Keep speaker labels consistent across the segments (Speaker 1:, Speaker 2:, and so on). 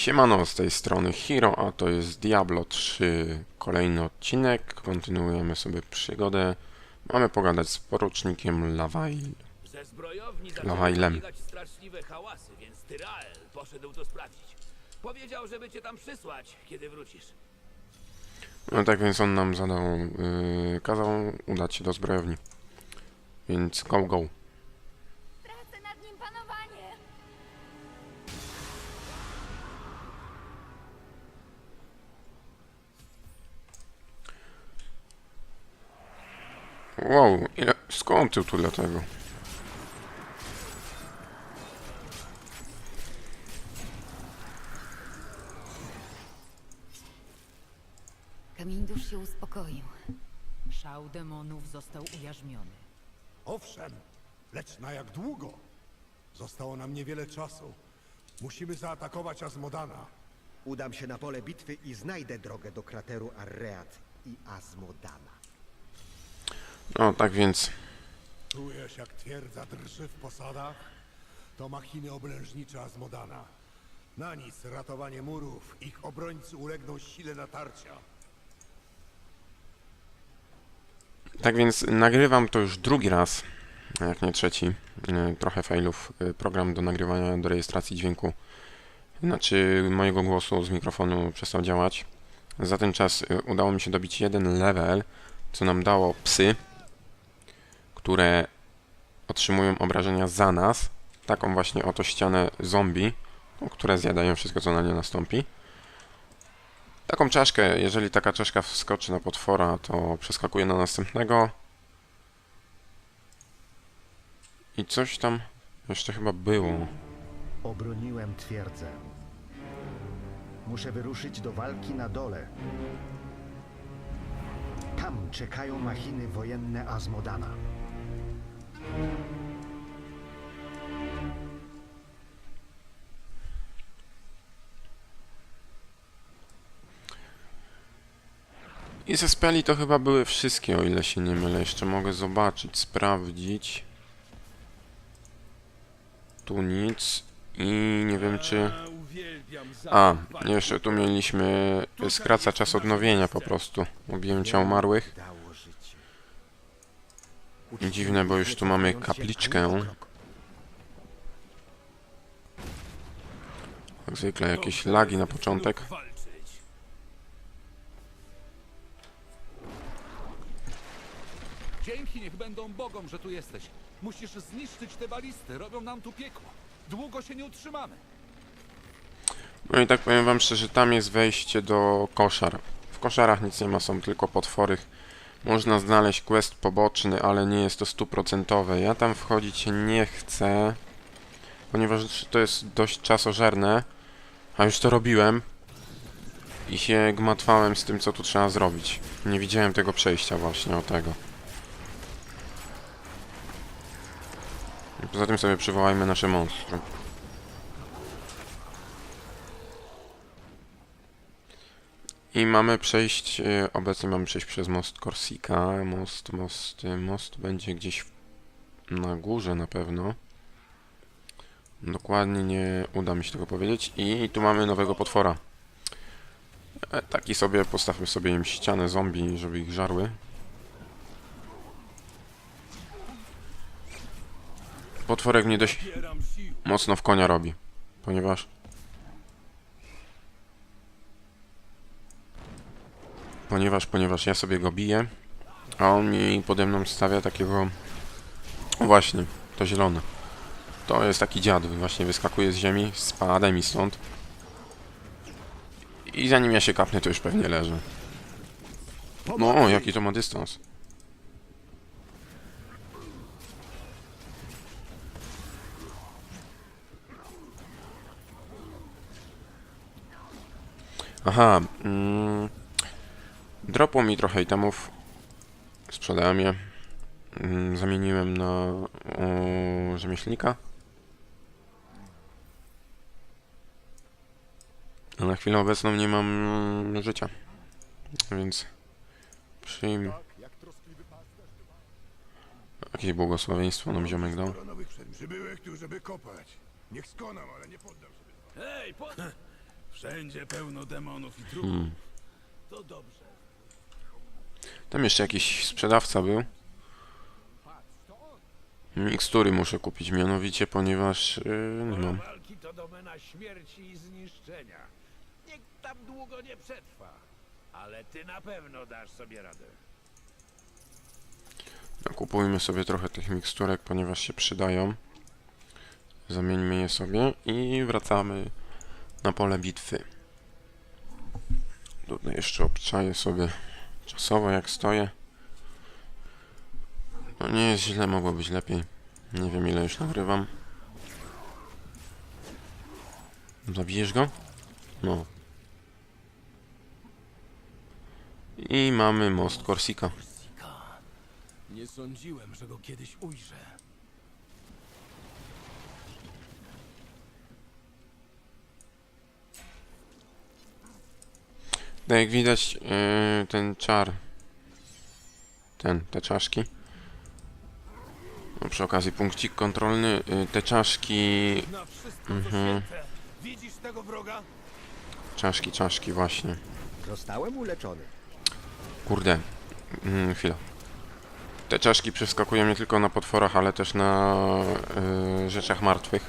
Speaker 1: Siemano, z tej strony Hiro, a to jest Diablo 3, kolejny odcinek. Kontynuujemy sobie przygodę. Mamy pogadać z porucznikiem
Speaker 2: zaczęły biegać straszliwe hałasy, więc Tyrael poszedł to sprawdzić. Powiedział, żeby cię tam przysłać, kiedy wrócisz.
Speaker 1: No tak więc on nam zadał, yy, kazał udać się do zbrojowni. Więc go, go. Wow, ile, skąd ty tu dlatego?
Speaker 3: Kamień dusz się uspokoił.
Speaker 4: Szał demonów został ujarzmiony.
Speaker 5: Owszem, lecz na jak długo? Zostało nam niewiele czasu. Musimy zaatakować Azmodana.
Speaker 6: Udam się na pole bitwy i znajdę drogę do krateru Arreat i Azmodana.
Speaker 1: No tak więc,
Speaker 5: Czujesz, jak twierdza drży w posadach? To machiny oblężnicze Azmodana. Na nic ratowanie murów. Ich obrońcy ulegną sile natarcia.
Speaker 1: tak więc nagrywam to już drugi raz, jak nie trzeci. Yy, trochę failów. Yy, program do nagrywania, do rejestracji dźwięku, znaczy mojego głosu z mikrofonu przestał działać. Za ten czas y, udało mi się dobić jeden level, co nam dało psy, które otrzymują obrażenia za nas. Taką właśnie oto ścianę zombie, no, które zjadają wszystko, co na nie nastąpi. Taką czaszkę, jeżeli taka czaszka wskoczy na potwora, to przeskakuje na następnego. I coś tam jeszcze chyba było.
Speaker 7: Obroniłem twierdzę. Muszę wyruszyć do walki na dole. Tam czekają machiny wojenne Azmodana.
Speaker 1: I ze speli to chyba były wszystkie, o ile się nie mylę. Jeszcze mogę zobaczyć, sprawdzić. Tu nic. I nie wiem czy... A, jeszcze tu mieliśmy... Skraca czas odnowienia po prostu. Objęcia umarłych. Dziwne, bo już tu mamy kapliczkę. Jak zwykle jakieś lagi na początek.
Speaker 8: Dzięki niech będą Bogom, że tu jesteś. Musisz zniszczyć te balisty, robią nam tu piekło. Długo się nie utrzymamy.
Speaker 1: No i tak powiem wam szczerze, tam jest wejście do koszar. W koszarach nic nie ma, są tylko potwory. Można znaleźć quest poboczny, ale nie jest to stuprocentowe. Ja tam wchodzić nie chcę, ponieważ to jest dość czasożerne, a już to robiłem i się gmatwałem z tym, co tu trzeba zrobić. Nie widziałem tego przejścia właśnie o tego. Poza tym sobie przywołajmy nasze monstrum. I mamy przejść, e, obecnie mamy przejść przez most Korsika. Most, most, e, most będzie gdzieś na górze na pewno. Dokładnie nie uda mi się tego powiedzieć. I tu mamy nowego potwora. E, Taki sobie, postawmy sobie im ścianę zombie, żeby ich żarły. Potworek mnie dość mocno w konia robi, ponieważ ponieważ, ponieważ ja sobie go biję, a on mi pode mną stawia takiego właśnie, to zielone. To jest taki dziad, właśnie wyskakuje z ziemi, spadaj mi stąd. I zanim ja się kapnę, to już pewnie leży. No, jaki to ma dystans. Aha, mm, Dropło mi trochę itemów. Sprzedałem je. Mm, Zamieniłem na o, rzemieślnika. A na chwilę obecną nie mam mm, życia. Więc przyjmę. Jakieś błogosławieństwo nam ziomek dał.
Speaker 5: Przybyłeś tu, żeby kopać. Niech skonam, ale nie poddam się.
Speaker 2: Hej, po... Wszędzie pełno demonów i trupów.
Speaker 1: Hmm.
Speaker 2: To dobrze.
Speaker 1: Tam jeszcze jakiś sprzedawca był. Mikstury muszę kupić, mianowicie, ponieważ yy, nie mam.
Speaker 2: walki to domena śmierci i zniszczenia. Nikt tam długo nie przetrwa. Ale ty na pewno dasz sobie radę.
Speaker 1: No, Kupujmy sobie trochę tych miksturek, ponieważ się przydają. Zamieńmy je sobie i wracamy na pole bitwy. Tutaj jeszcze obczaję sobie czasowo jak stoję. No nie jest źle, mogło być lepiej. Nie wiem ile już nagrywam. Zabijesz go? No. I mamy most Korsika.
Speaker 2: Nie sądziłem, że go kiedyś ujrzę.
Speaker 1: No jak widać, yy, ten czar, ten, te czaszki. No, przy okazji punkcik kontrolny, yy, te czaszki, Mhm.
Speaker 2: Widzisz tego wroga?
Speaker 1: czaszki, czaszki właśnie.
Speaker 6: Zostałem uleczony.
Speaker 1: Kurde, mm, chwila. Te czaszki przeskakują nie tylko na potworach, ale też na yy, rzeczach martwych,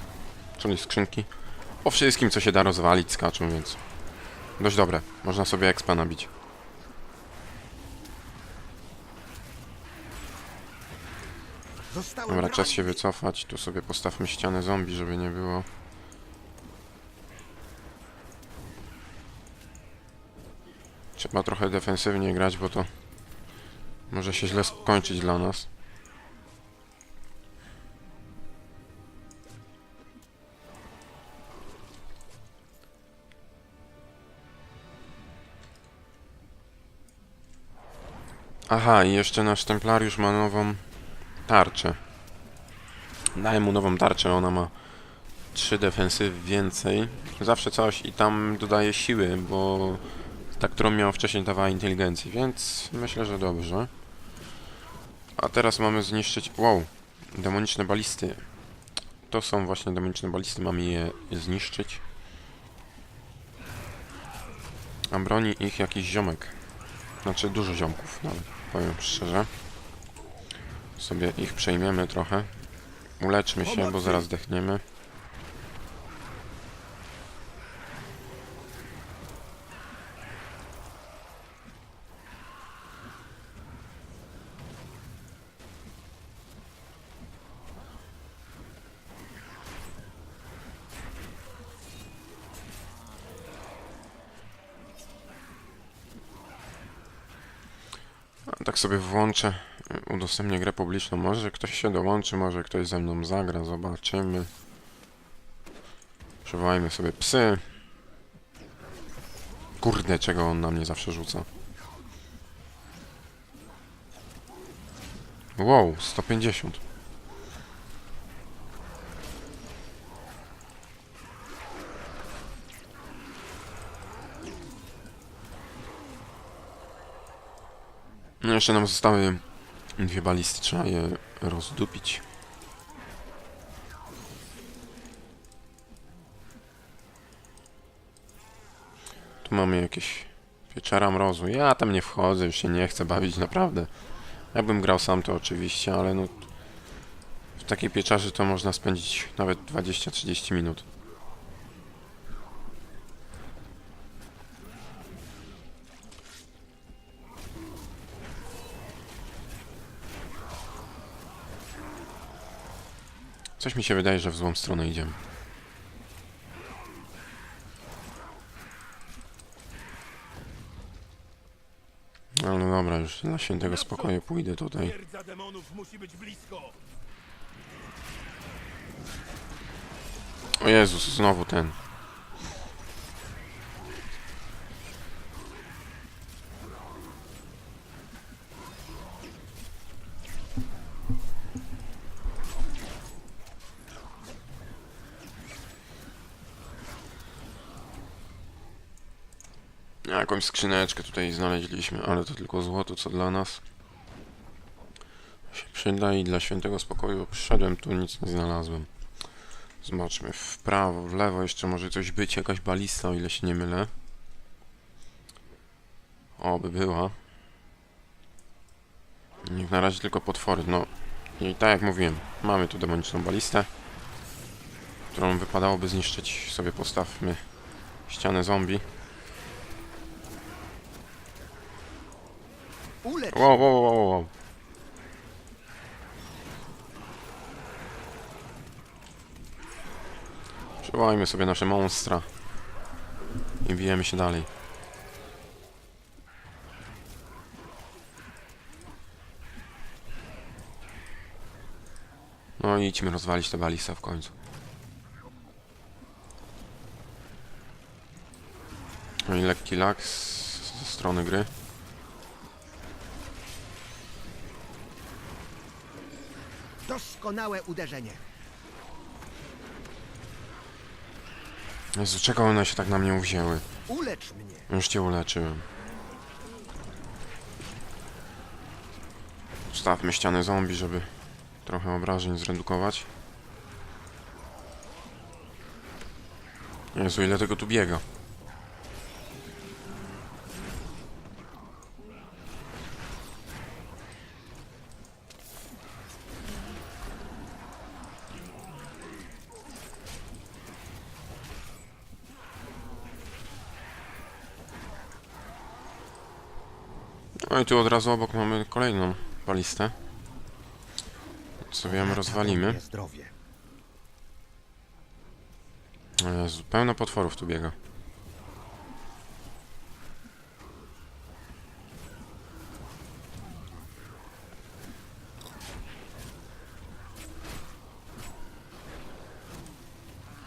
Speaker 1: czyli skrzynki. Po wszystkim, co się da rozwalić, skaczą, więc dość dobre. Można sobie expa nabić. Dobra, czas się wycofać. Tu sobie postawmy ścianę zombie, żeby nie było. Trzeba trochę defensywnie grać, bo to może się źle skończyć dla nas. Aha, i jeszcze nasz templariusz ma nową tarczę. Daję mu nową tarczę, ona ma 3 defensyw więcej. Zawsze coś i tam dodaje siły, bo ta, którą miał wcześniej dawała inteligencji, więc myślę, że dobrze. A teraz mamy zniszczyć... Wow! Demoniczne balisty. To są właśnie demoniczne balisty, mamy je zniszczyć. A broni ich jakiś ziomek. Znaczy dużo ziomków nawet, powiem szczerze. Sobie ich przejmiemy trochę. Uleczmy się, bo zaraz zdechniemy. Tak sobie włączę, y, udostępnię grę publiczną. Może ktoś się dołączy, może ktoś ze mną zagra, zobaczymy. Przywołajmy sobie psy. Kurde, czego on na mnie zawsze rzuca. Wow, 150. No jeszcze nam zostały dwie balisty, trzeba je rozdupić. Tu mamy jakieś pieczara mrozu. Ja tam nie wchodzę, już się nie chcę bawić, naprawdę. Jakbym grał sam to oczywiście, ale no... W takiej pieczarzy to można spędzić nawet 20-30 minut. Coś mi się wydaje, że w złą stronę idziemy. Ale no dobra, już dla świętego spokoju pójdę tutaj. O Jezus, znowu ten. Skrzyneczkę tutaj znaleźliśmy, ale to tylko złoto, co dla nas się przyda i dla świętego spokoju przyszedłem tu, nic nie znalazłem. Zobaczmy, w prawo, w lewo jeszcze może coś być, jakaś balista, o ile się nie mylę. O, by była. Niech na razie tylko potwory, no. I tak jak mówiłem, mamy tu demoniczną balistę, którą wypadałoby zniszczyć. Sobie postawmy ścianę zombie.
Speaker 6: Ulecz
Speaker 1: Wow, wow, wow, wow. Przywołajmy sobie nasze monstra i bijemy się dalej. No i idźmy rozwalić te balista w końcu. No i lekki lag z- ze strony gry.
Speaker 6: Doskonałe uderzenie.
Speaker 1: Jezu, czego one się tak na mnie uwzięły?
Speaker 6: Ulecz mnie.
Speaker 1: Już cię uleczyłem. Ustawmy ścianę zombie, żeby trochę obrażeń zredukować. Jezu, ile tego tu biega. I tu od razu obok mamy kolejną balistę. Co wiem, rozwalimy. Jezu, pełno potworów tu biega.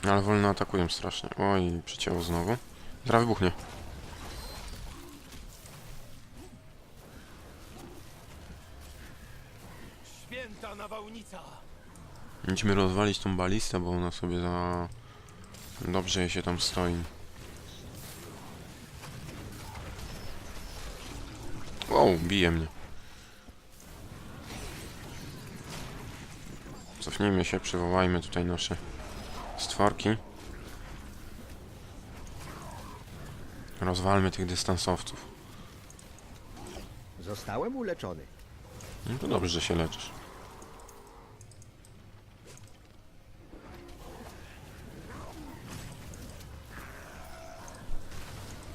Speaker 1: Ale wolno atakują strasznie. Oj, przycięło znowu. Zaraz wybuchnie. Musimy rozwalić tą balistę, bo ona sobie za... Dobrze jej się tam stoi. Wow, bije mnie. Cofnijmy się, przywołajmy tutaj nasze stworki. Rozwalmy tych dystansowców.
Speaker 6: Zostałem uleczony.
Speaker 1: No to dobrze, że się leczysz.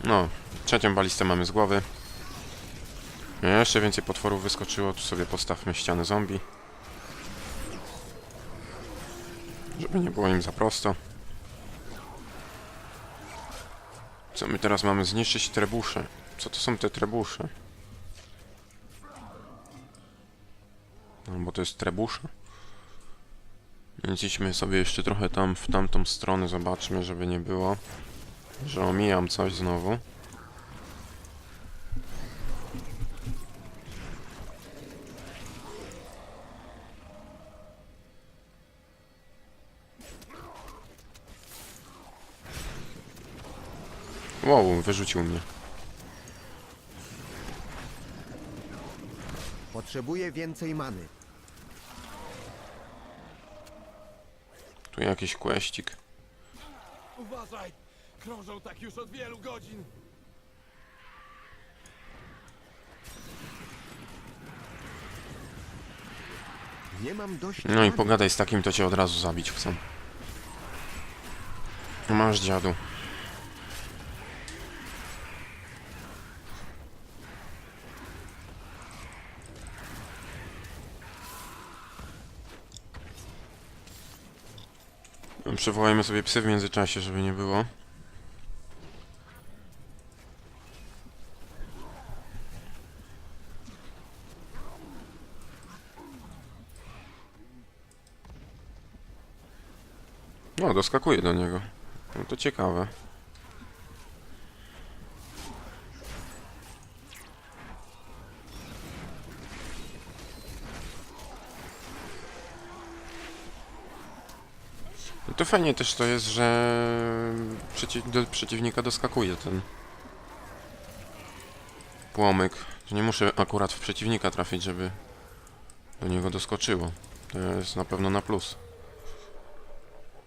Speaker 1: No, trzecią balistę mamy z głowy. Jeszcze więcej potworów wyskoczyło, tu sobie postawmy ścianę zombie. Żeby nie było im za prosto. Co my teraz mamy? Zniszczyć trebusze. Co to są te trebusze? No, bo to jest trebusze. Więc idźmy sobie jeszcze trochę tam w tamtą stronę, zobaczmy, żeby nie było, że omijam coś znowu. Wow, wyrzucił mnie.
Speaker 6: Potrzebuję więcej many.
Speaker 1: Tu jakiś kłeścik.
Speaker 5: Uważaj! Krążą tak już od wielu godzin!
Speaker 6: Nie mam dość
Speaker 1: No i pogadaj z takim, to cię od razu zabić chcą. Masz dziadu. Przywołajmy sobie psy w międzyczasie, żeby nie było. No, doskakuje do niego. No to ciekawe. No to fajnie też to jest, że przeciw, do przeciwnika doskakuje ten płomyk. Nie muszę akurat w przeciwnika trafić, żeby do niego doskoczyło. To jest na pewno na plus.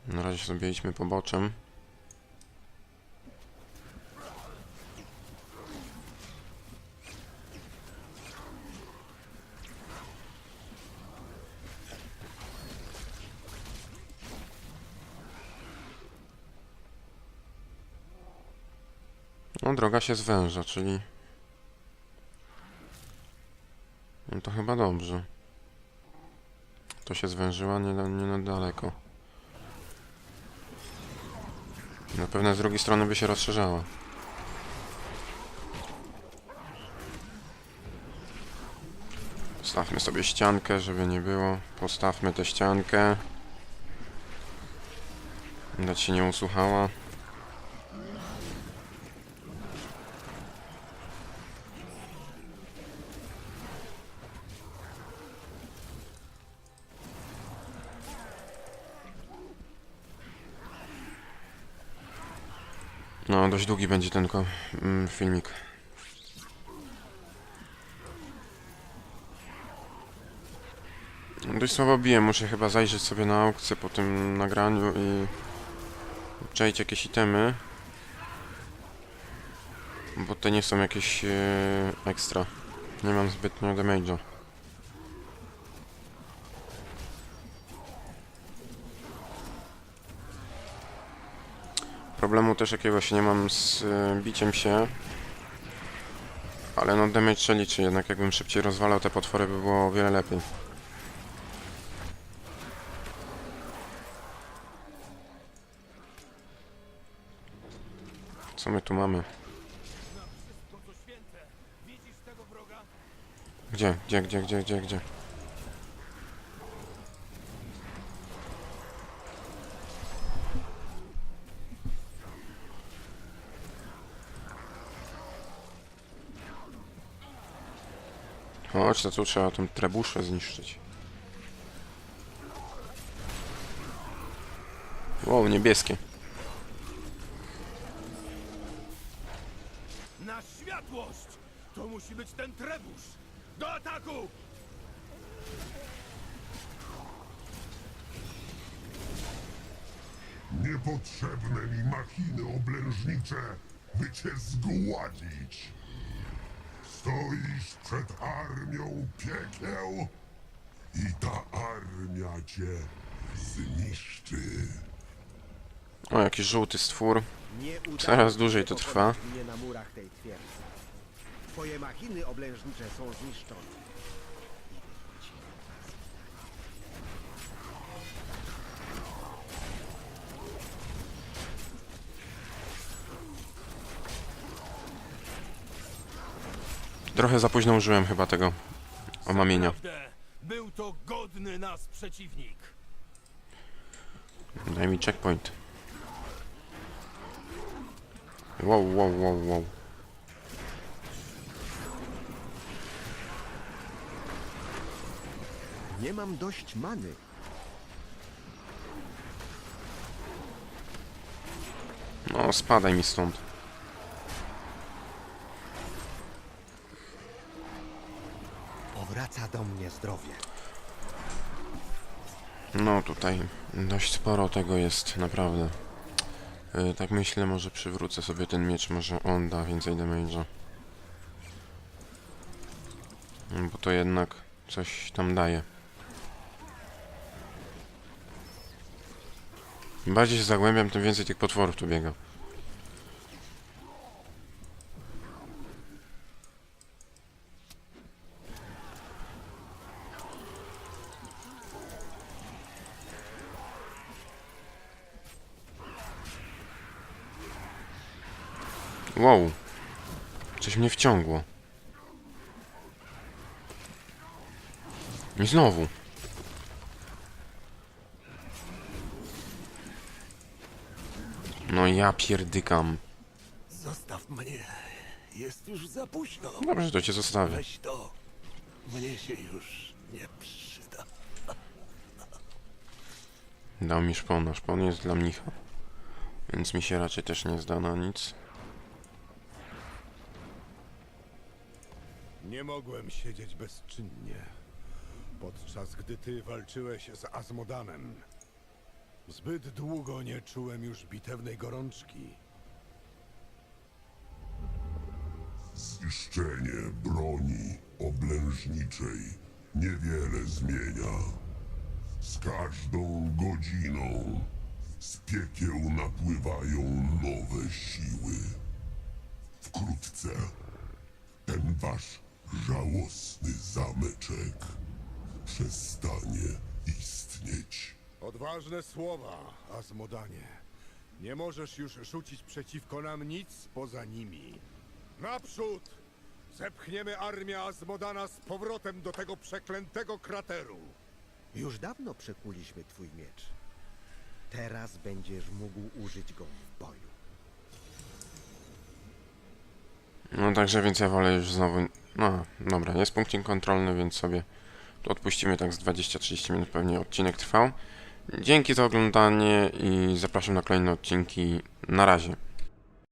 Speaker 1: Na razie sobie idźmy poboczem. No, droga się zwęża, czyli... No to chyba dobrze. To się zwężyła nie, nie na daleko. Na pewno z drugiej strony by się rozszerzała. Postawmy sobie ściankę, żeby nie było. Postawmy tę ściankę. Dać się nie usłuchała. No, dość długi będzie ten mm, filmik. Dość słabo biję, muszę chyba zajrzeć sobie na aukcję po tym nagraniu i przejść jakieś itemy. Bo te nie są jakieś e, ekstra. Nie mam zbytnio damage'a. Problemu też jakiegoś nie mam z e, biciem się. Ale no damage się liczy, jednak jakbym szybciej rozwalał te potwory by było o wiele lepiej. Co my tu mamy? Gdzie, gdzie, gdzie, gdzie, gdzie, gdzie? Chodź, to tu trzeba tą trebuszę zniszczyć. Wow, niebieskie.
Speaker 2: Na światłość! To musi być ten trebusz! Do ataku!
Speaker 9: Niepotrzebne mi machiny oblężnicze, by cię zgładzić. Stoisz przed armią piekieł i ta armia cię zniszczy.
Speaker 1: O, jakiś żółty stwór. Coraz dłużej
Speaker 6: się
Speaker 1: to trwa.
Speaker 6: Twoje machiny oblężnicze są zniszczone.
Speaker 1: Trochę za późno użyłem chyba tego omamienia.
Speaker 2: Był to godny nas przeciwnik.
Speaker 1: Daj mi checkpoint. Wow, wow, wow, wow.
Speaker 6: Nie mam dość many.
Speaker 1: No, spadaj mi stąd.
Speaker 6: Powraca do mnie zdrowie.
Speaker 1: No, tutaj dość sporo tego jest, naprawdę. Yy, tak myślę, może przywrócę sobie ten miecz, może on da więcej damage'a. Mm, Bo to jednak coś tam daje. Im bardziej się zagłębiam, tym więcej tych potworów tu biega. Wow. Coś mnie wciągło. I znowu. No ja pierdykam.
Speaker 2: Zostaw mnie. Jest już za późno.
Speaker 1: Dobrze, to cię zostawię.
Speaker 2: Weź to. Mnie się już nie przyda.
Speaker 1: Dał mi szpon, a szpon jest dla mnicha. Więc mi się raczej też nie zda na nic.
Speaker 5: Nie mogłem siedzieć bezczynnie, podczas gdy ty walczyłeś z Azmodanem. Zbyt długo nie czułem już bitewnej gorączki.
Speaker 9: Zniszczenie broni oblężniczej niewiele zmienia. Z każdą godziną z piekieł napływają nowe siły. Wkrótce ten wasz żałosny zameczek przestanie istnieć.
Speaker 5: Odważne słowa, Azmodanie. Nie możesz już rzucić przeciwko nam nic poza nimi. Naprzód! Zepchniemy armię Azmodana z powrotem do tego przeklętego krateru.
Speaker 6: Już dawno przekuliśmy twój miecz. Teraz będziesz mógł użyć go w boju.
Speaker 1: No także więc ja wolę już znowu... No dobra, jest punkcik kontrolny, więc sobie tu odpuścimy tak z 20-30 minut pewnie odcinek trwał. Dzięki za oglądanie i zapraszam na kolejne odcinki. Na razie.